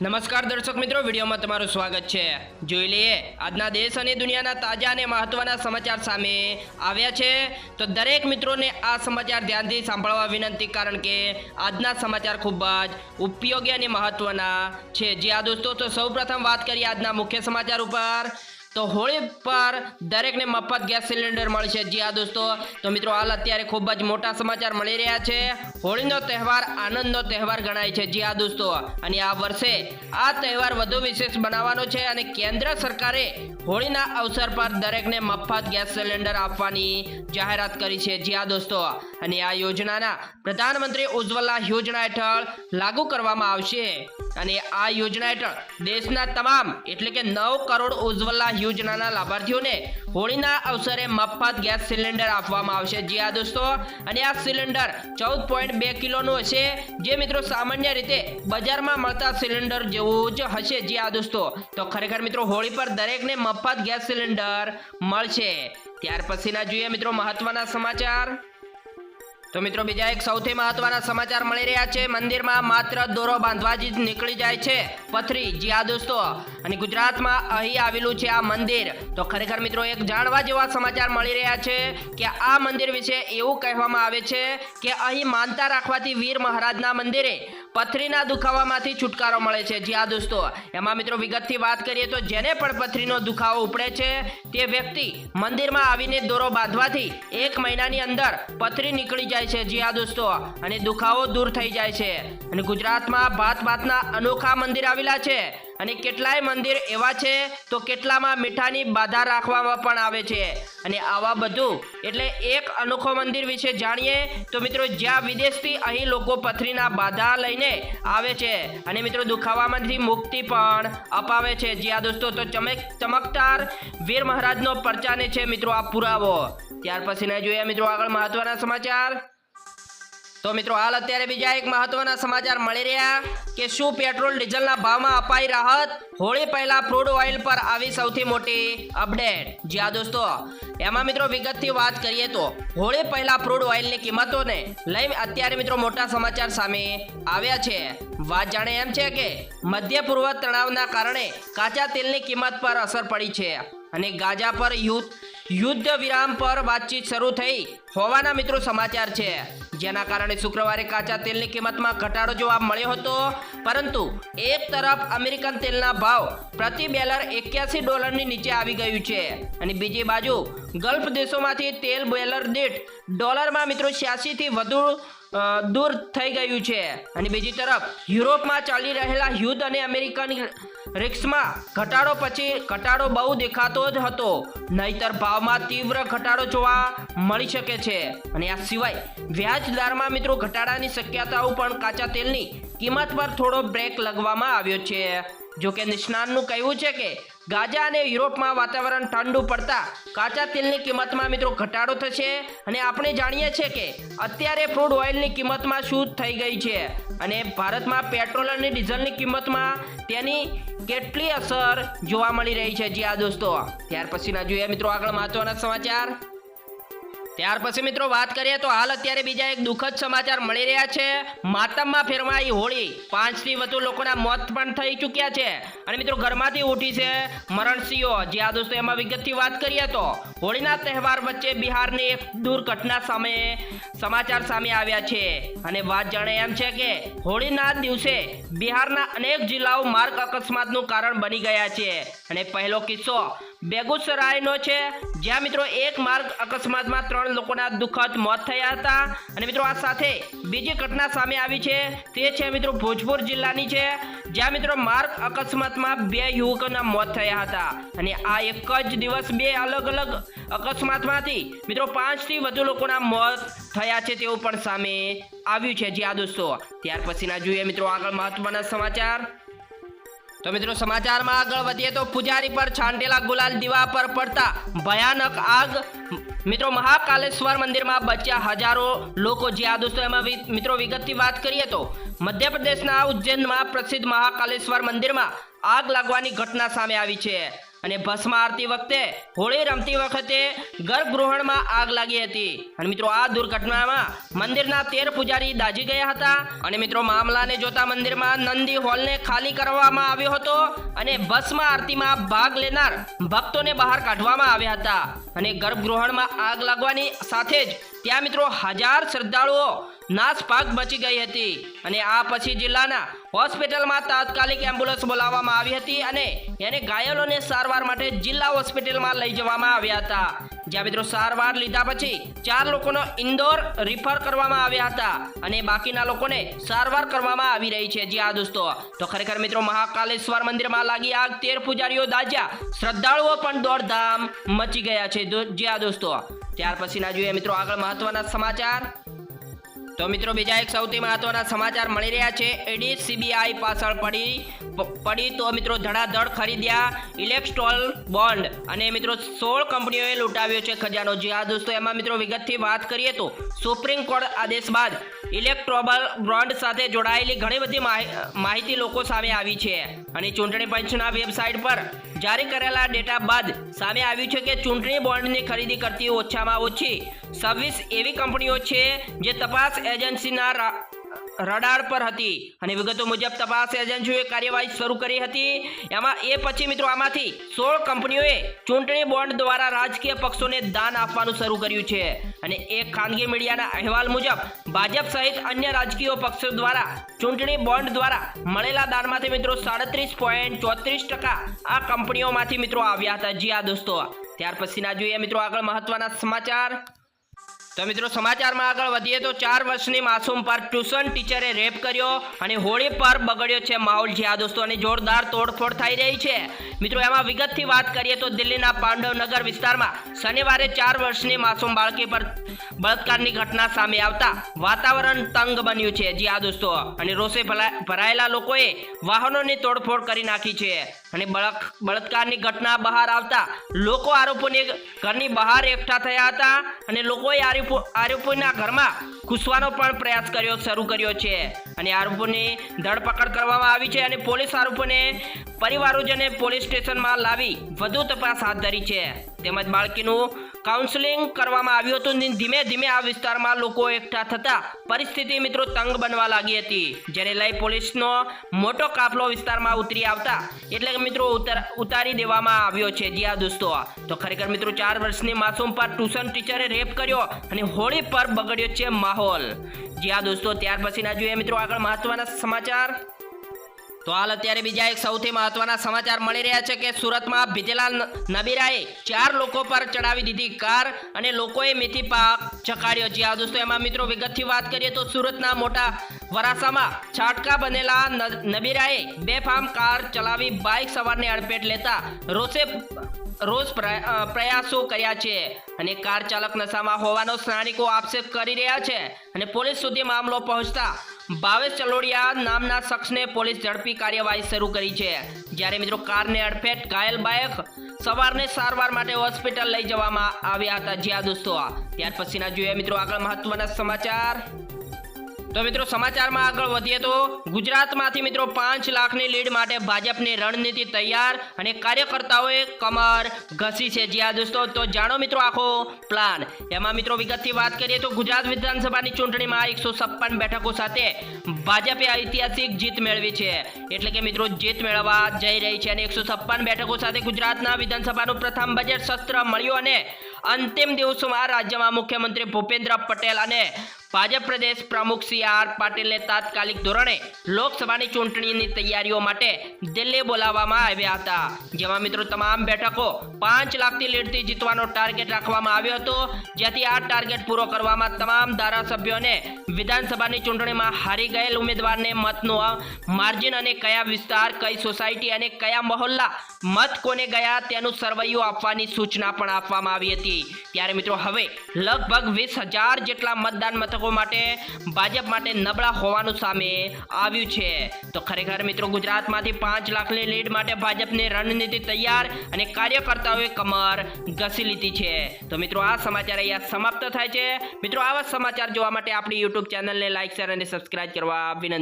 નમસ્કાર દર્શક મિત્રો, વિડીયોમાં તમારું સ્વાગત છે. જોઈ લઈએ, આજના દેશ અને દુનિયાના તાજા અને મહત્વના સમાચાર સામે આવ્યા છે. તો દરેક મિત્રોને આ સમાચાર ધ્યાનથી સાંભળવા વિનંતી, કારણ કે આજના સમાચાર ખૂબ જ ઉપયોગી અને મહત્વના છે. જે આ દોસ્તો, તો સૌપ્રથમ વાત કરીએ આજના મુખ્ય સમાચાર ઉપર. તો હોળી પર દરેકને મફત ગેસ સિલિન્ડર મળશે જી હા દોસ્તો, તો મિત્રો હાલ અત્યારે ખૂબ જ મોટા સમાચાર મળી રહ્યા છે. હોળીનો તહેવાર આનંદનો તહેવાર ગણાય છે. જી હા દોસ્તો, અને આ વર્ષે આ તહેવાર વધુ વિશેષ બનાવવાનો છે અને કેન્દ્ર સરકારે હોળીના અવસર પર દરેકને મફત ગેસ સિલિન્ડર આપવાની જાહેરાત કરી છે. જી હા દોસ્તો, અને આ યોજનાના પ્રધાનમંત્રી ઉજ્જવલા યોજના હેઠળ લાગુ કરવામાં આવશે. અને આ યોજના હેઠળ દેશના તમામ એટલે કે નવ કરોડ ઉજ્જવલા યોજનાના લાભાર્થીઓને હોળીના અવસરે મફત ગેસ સિલિન્ડર આપવામાં આવશે. જી આ દોસ્તો, અને આ સિલિન્ડર ચૌદ પોઈન્ટ બે કિલોનું હશે. જે મિત્રો સામાન્ય રીતે બજારમાં મળતા સિલિન્ડર જેવું જ હશે. જી આ દોસ્તો, તો ખરેખર મિત્રો હોળી પર દરેકને મફત ગેસ સિલિન્ડર મળશે. ત્યાર પછીના જોઈએ મિત્રો મહત્વના સમાચાર. તો મિત્રો બીજા એક સૌથી મહત્વના સમાચાર મળી રહ્યા છે. મંદિરમાં માત્ર દોરો બાંધવા જ નીકળી જાય છે. પથરી જી આ દોસ્તો અને ગુજરાતમાં અહીં આવેલું છે આ મંદિર. તો ખરેખર મિત્રો એક જાણવા જેવા સમાચાર મળી રહ્યા છે કે આ મંદિર વિશે એવું કહેવામાં આવે છે કે અહીં માનતા રાખવાથી વીર મહારાજના મંદિરે પથરીના દુખાવામાંથી છુટકારો મળે છે. જી આ દોસ્તો, એમાં મિત્રો વિગતથી વાત કરીએ તો જેને પણ પથરીનો દુખાવો ઉપડે છે, તે વ્યક્તિ મંદિરમાં આવીને દોરો બાંધવાથી એક મહિનાની અંદર પથરી નીકળી જાય છે. જી આ દોસ્તો, અને દુખાવો દૂર થઈ જાય છે. અને ગુજરાતમાં ભાત ભાતના અનોખા મંદિર આવેલા છે. અને કેટલાય મંદિર એવા છે, તો કેટલામાં મીઠાની બાધા રાખવામાં પણ આવે છે. અને આવા બધું, એટલે એક અનોખો મંદિર વિશે જાણીએ, તો મિત્રો જ્યાં વિદેશથી અહીં લોકો પથરીના બાધા લઈને આવે છે. અને મિત્રો દુખાવામાંથી મુક્તિ પણ અપાવે છે. જ્યાં દોસ્તો, તો ચમક, ચમકદાર વીર મહારાજનો પરચાને છે મિત્રો આ પુરાવો. ત્યાર પછી ના જોઈએ મિત્રો આગળ મહત્વના સમાચાર. તો મિત્રો હાલ અત્યારે બીજા એક મહત્વના સમાચાર મળી રહ્યા કે શું પેટ્રોલ, ડીઝલના ભાવમાં અપાઈ રાહત? હોળી પહેલા ક્રૂડ ઓઇલ પર આવી સૌથી મોટી અપડેટ. જ્યાં દોસ્તો, એમાં મિત્રો વિગતથી વાત કરીએ તો, હોળી પહેલા ક્રૂડ ઓઇલની કિંમતોને લઈ અત્યારે મિત્રો મોટા સમાચાર સામે આવ્યા છે. વાત જાણે એમ છે કે, મધ્ય પૂર્વ તણાવના કારણે કાચા તેલની કિંમત પર અસર પડી છે. અને ગાજા પર યુદ્ધ યુદ્ધ વિરામ પર વાતચીત શરૂ થઈ. હોવાના મિત્રો સમાચાર છે. જેના કારણે શુક્રવારે કાચા તેલની કિંમતમાં ઘટાડો જોવા મળ્યો હતો. પરંતુ એક તરફ અમેરિકન તેલના ભાવ પ્રતિ બેલર એક્યાસી ડોલરની નીચે આવી ગયું છે અને બીજી બાજુ ગલ્ફ દેશોમાંથી તેલ બેલર દીઠ ડોલરમાં મિત્રો છ્યાસીથી વધુ દૂર થઈ ગયું છે. અને બીજી તરફ યુરોપમાં ચાલી રહેલા યુદ્ધ અને અમેરિકન રિક્સમાં ઘટાડો પછી ઘટાડો બહુ દેખાતો જ હતો. નહીતર ભાવમાં તીવ્ર ઘટાડો જોવા મળી શકે છે. અને આ સિવાય વ્યાજ દરમાં મિત્રો ઘટાડાની શક્યતાઓ પણ કાચા તેલની કિંમત પર થોડો બ્રેક લગાવવામાં આવ્યો છે. જોકે નિષ્ણાતનું કહેવું છે કે ગાજા અને યુરોપમાં વાતાવરણ ઠંડુ પડતા કાચા તેલની કિંમતમાં મિત્રો ઘટાડો થશે અને આપણે જાણીએ છીએ કે અત્યારે ફ્રૂડ ઓઇલની કિંમતમાં શું થઈ ગઈ છે અને ભારતમાં પેટ્રોલ અને ડીઝલની કિંમતમાં તેની કેટલી અસર જોવા મળી રહી છે. જી આ દોસ્તો, ત્યાર પછીના જોઈએ મિત્રો આગળ મહત્વના સમાચાર. ત્યાર પછી મિત્રો વાત કરીએ તો હાલ અત્યારે બીજા એક દુઃખદ સમાચાર મળી રહ્યા છે. માતમમાં ફેરવાઈ હોળી. પાંચથી વધુ લોકોના મોત પણ થઈ ચૂક્યા છે. અને મિત્રો ઘરમાંથી ઉઠી છે મરણસીઓ જે આ દોસ્તો, એમાં વિગતથી વાત કરીએ તો હોળીના તહેવાર વચ્ચે બિહારની એક દુર્ઘટના સામે સમાચાર સામે આવ્યા છે. અને વાત જાણે એમ છે કે હોળીના દિવસે બિહારના અનેક જિલ્લાઓ માર્ગ અકસ્માતનું કારણ બની ગયા છે. અને પહેલો કિસ્સો બેગુસરાયનો છે. જ્યાં મિત્રો એક માર્ગ અકસ્માતમાં ત્રણ લોકોના દુઃખદ મોત થયા હતા. અને મિત્રો આ સાથે બીજી ઘટના સામે આવી છે. તે છે મિત્રો ભોજપુર જિલ્લાની છે. જ્યાં મિત્રો માર્ગ અકસ્માતમાં બે યુવકોના મોત થયા હતા. અને આ એક જ દિવસ બે અલગ અલગ અકસ્માતમાંથી મિત્રો પાંચથી વધુ લોકોના મોત થયા છે તેવું પણ સામે આવ્યું છે. જ્યાં દોસ્તો, ત્યાર પછીના જોઈએ મિત્રો આગળ મહત્વના સમાચાર. તો મિત્રો સમાચારમાં આગળ વધીએ તો પૂજારી પર છાંટેલા ગુલાલ દીવા પર પડતા ભયાનક આગ. મિત્રો મહાકાલેશ્વર મંદિરમાં બચ્યા હજારો લોકો. જે આ દોસ્તો, એમાં મિત્રો વિગતથી વાત કરીએ તો મધ્યપ્રદેશના ઉજ્જૈનમાં પ્રસિદ્ધ મહાકાલેશ્વર મંદિરમાં આગ લાગવાની ઘટના સામે આવી છે. અને ભસ્મ આરતી વખતે, હોળી રમતી વખતે ગર્ભગૃહણમાં આગ લાગી હતી. અને મિત્રો, આ દુર્ઘટનામાં મંદિરના તેર પૂજારી દાઝી ગયા હતા. અને મિત્રો, મામલાને જોતા મંદિરમાં નંદી હોલને ખાલી કરવામાં આવ્યો હતો અને ભસ્મ આરતીમાં ભાગ લેનાર ભક્તોને બહાર કાઢવામાં આવ્યા હતા. અને ગર્ભગૃહણમાં આગ લાગવાની સાથે જ ત્યાં મિત્રો, હજાર શ્રદ્ધાળુઓ નાસભાગ બચી ગઈ હતી. અને આ પછી જિલ્લાના હોસ્પિટલમાં તાત્કાલિક એમ્બ્યુલન્સ બોલાવવામાં આવી હતી અને એને ઘાયલોને સારવાર માટે જિલ્લા હોસ્પિટલમાં લઈ જવામાં આવ્યા હતા. જ્યાં મિત્રો સારવાર લીધા પછી ચાર લોકોનો ઇન્દોર રિફર કરવામાં આવ્યા હતા અને બાકીના લોકોને સારવાર કરવામાં આવી રહી છે. જી આ દોસ્તો. તો ખરેખર મિત્રો મહાકાલેશ્વર મંદિરમાં લાગી આગ. તેર પૂજારીઓ દાજ્યા શ્રદ્ધાળુઓ પણ દોડધામ મચી ગયા છે. જી આ દોસ્તો. ત્યાર પછીના જોઈએ મિત્રો આગળ મહત્વના સમાચાર. તો મિત્રો બીજા એક સૌથી મહત્વના સમાચાર મળી રહ્યા છે. એડી સીબીઆઈ પાછળ પડી પડી તો મિત્રો ધડાધડ ખરીદ્યા ઇલેક્ટ્રોલ બોન્ડ અને મિત્રો સોળ કંપનીઓએ લૂંટાવ્યો છે ખજાનો. જી હા દોસ્તો, એમાં મિત્રો વિગતથી વાત કરીએ તો સુપ્રીમ કોર્ટ આદેશ બાદ ઇલેક્ટ્રોબલ બોન્ડ સાથે જોડાયેલી ઘણી બધી માહિ- માહિતી લોકો સામે આવી છે. અને ચૂંટણી પંચના વેબસાઇટ પર જારી કરેલા ડેટા બાદ સામે આવ્યું છે કે ચૂંટણી બોન્ડની ખરીદી કરતી ઓછામાં ઓછી છવ્વીસ એવી કંપનીઓ છે જે તપાસ એજન્સીના રડાર પર હતી અને વિગતો મુજબ તપાસ એજન્સીઓએ કાર્યવાહી શરૂ કરી હતી. એમાં એ પછી મિત્રો આમાંથી સોળ કંપનીઓએ ચૂંટણી બોન્ડ દ્વારા રાજકીય પક્ષોને દાન આપવાનું શરૂ કર્યું છે. અને એક ખાનગી મીડિયાના અહેવાલ મુજબ, ભાજપ સહિત અન્ય રાજકીય પક્ષો દ્વારા ચૂંટણી બોન્ડ દ્વારા મળેલા દાનમાંથી મિત્રો સાડત્રીસ પોઈન્ટ ચોત્રીસ ટકા આ કંપનીઓમાંથી મિત્રો આવ્યા હતા. જી આ દોસ્તો. ત્યાર પછીના જોઈએ મિત્રો આગળ મહત્વના સમાચાર. તો મિત્રો સમાચારમાં આગળ વધીએ તો ચાર વર્ષની માસૂમ પર ટ્યુશન ટીચરે રેપ કર્યો અને હોળી પર બગડ્યો છે માહોલ છે આ દોસ્તો અને જોરદાર તોડફોડ થઈ રહી છે. મિત્રો એમાં વિગતથી વાત કરીએ તો દિલ્હીના પાંડવનગર વિસ્તારમાં શનિવારે ચાર વર્ષની માસૂમ બાળકી પર બળાત્કારની ઘટના સામે આવતા વાતાવરણ તંગ બન્યું છે. જી આ દોસ્તો. અને રોષે ભરાયેલા લોકોએ વાહનોની તોડફોડ કરી નાખી છે. અને બળક બળાત્કારની ઘટના બહાર આવતા લોકો આરોપીને ઘરની બહાર એકઠા થયા હતા અને લોકોએ આરોપો આરોપીના ઘરમાં ઘૂસવાનો પણ પ્રયાસ કર્યો, શરૂ કર્યો છે. અને આરોપોની ધરપકડ કરવામાં આવી છે અને પોલીસ આરોપોને પરિવારોજને પોલીસ સ્ટેશનમાં લાવી વધુ તપાસ હાથ ધરી છે. તેમજ બાળકીનું કાઉન્સેલિંગ કરવામાં આવ્યું હતું ને ધીમે ધીમે આ વિસ્તારમાં લોકો એકઠા થતા પરિસ્થિતિ મિત્રો તંગ બનવા લાગી હતી. જેને લઈ પોલીસનો મોટો કાફલો વિસ્તારમાં ઉતરી આવતા એટલે કે મિત્રો ઉતાર- દેવામાં આવ્યો છે. જી દોસ્તો, તો ખરેખર મિત્રો ચાર વર્ષની માસૂમ પર ટ્યુશન ટીચરે રેપ કર્યો અને હોળી પર બગડ્યો છે માહોલ. જી દોસ્તો, ત્યાર પછીના જોઈએ મિત્રો આગળ મહત્વના સમાચાર. તો હાલ અત્યારે બીજા એક સૌથી મહત્વના સમાચાર મળી રહ્યા છે કે સુરતમાં ભીતેલાલ નબીરાએ ચાર લોકો પર ચડાવી દીધી કાર અને લોકોએ મેથી પાક ચકાડ્યો છે. આ દોસ્તો, એમાં મિત્રો વિગતથી વાત કરીએ તો સુરતના મોટા વરાસામાં છાટકા બનેલા નબીરાએ બેફામ કાર ચલાવી બાઇક સવારને અડપેટ લેતા રોષે રોજ પ્ર- પ્રયાસો કર્યા છે અને કાર ચાલક નશામાં હોવાનો સ્થાનિકો આક્ષેપ કરી રહ્યા છે અને પોલીસ સુધી મામલો પહોંચતા ભાવેશ ચલોડિયા નામના શખ્સને પોલીસ ઝડપી કાર્યવાહી શરૂ કરી છે. જ્યારે મિત્રો કારને અડફેટ ઘાયલ બાઇક સવારને સારવાર માટે હોસ્પિટલ લઈ જવામાં આવ્યા હતા. જ્યાં દોસ્તો, ત્યાર પછીના જોઈએ મિત્રો આગળ મહત્વના સમાચાર. તો મિત્રો સમાચારમાં આગળ વધીએ તો ગુજરાતમાંથી મિત્રો પાંચ લાખની લીડ માટે ભાજપની રણનીતિ તૈયાર અને કાર્યકર્તાઓએ કમર ઘસી છે. જ્યાં દોસ્તો, તો જાણો મિત્રો આખો પ્લાન એમાં મિત્રો વિગતથી વાત કરીએ તો ગુજરાત વિધાનસભાની ચૂંટણીમાં એકસો છપ્પન બેઠકો સાથે ભાજપે ઐતિહાસિક જીત મેળવી છે. એટલે કે મિત્રો જીત મેળવવા જઈ રહી છે અને એકસો છપ્પન બેઠકો સાથે ગુજરાતના વિધાનસભાનું પ્રથમ બજેટ સત્ર મળ્યું અને અંતિમ દિવસોમાં રાજ્યમાં મુખ્યમંત્રી ભૂપેન્દ્ર પટેલ અને ભાજપ પ્રદેશ પ્રમુખ સી આર પાટીલને તાત્કાલિક ધોરણે લોકસભાની ચૂંટણીની તૈયારીઓ માટે દિલ્હી બોલાવવામાં આવ્યા હતા. જેમાં મિત્રો તમામ બેઠકો પાંચ લાખથી લીડથી જીતવાનો ટાર્ગેટ રાખવામાં આવ્યો હતો. જેથી આ ટાર્ગેટ પૂરો કરવામાં તમામ ધારાસભ્યોને વિધાનસભાની ચૂંટણીમાં હારી ગયેલ ઉમેદવારને મતનું માર્જિન અને કયા વિસ્તાર, કઈ સોસાયટી અને કયા મહોલ્લા મત કોને ગયા તેનું સરવૈયું આપવાની સૂચના પણ આપવામાં આવી હતી. ત્યારે મિત્રો હવે લગભગ વીસ હજાર જેટલા મતદાન મથકો માટે ભાજપ માટે નબળા હોવાનું સામે આવ્યું છે. તો ખરેખર મિત્રો ગુજરાતમાંથી પાંચ લાખની લીડ માટે ભાજપની રણનીતિ તૈયાર અને કાર્યકર્તાઓએ કમર ઘસી લીધી છે. તો મિત્રો આ સમાચાર અહીંયા સમાપ્ત થાય છે. મિત્રો આવા સમાચાર જોવા માટે આપણી યુટ્યુબ ચેનલને લાઇક શેર અને સબસ્ક્રાઇબ કરવા વિનંતી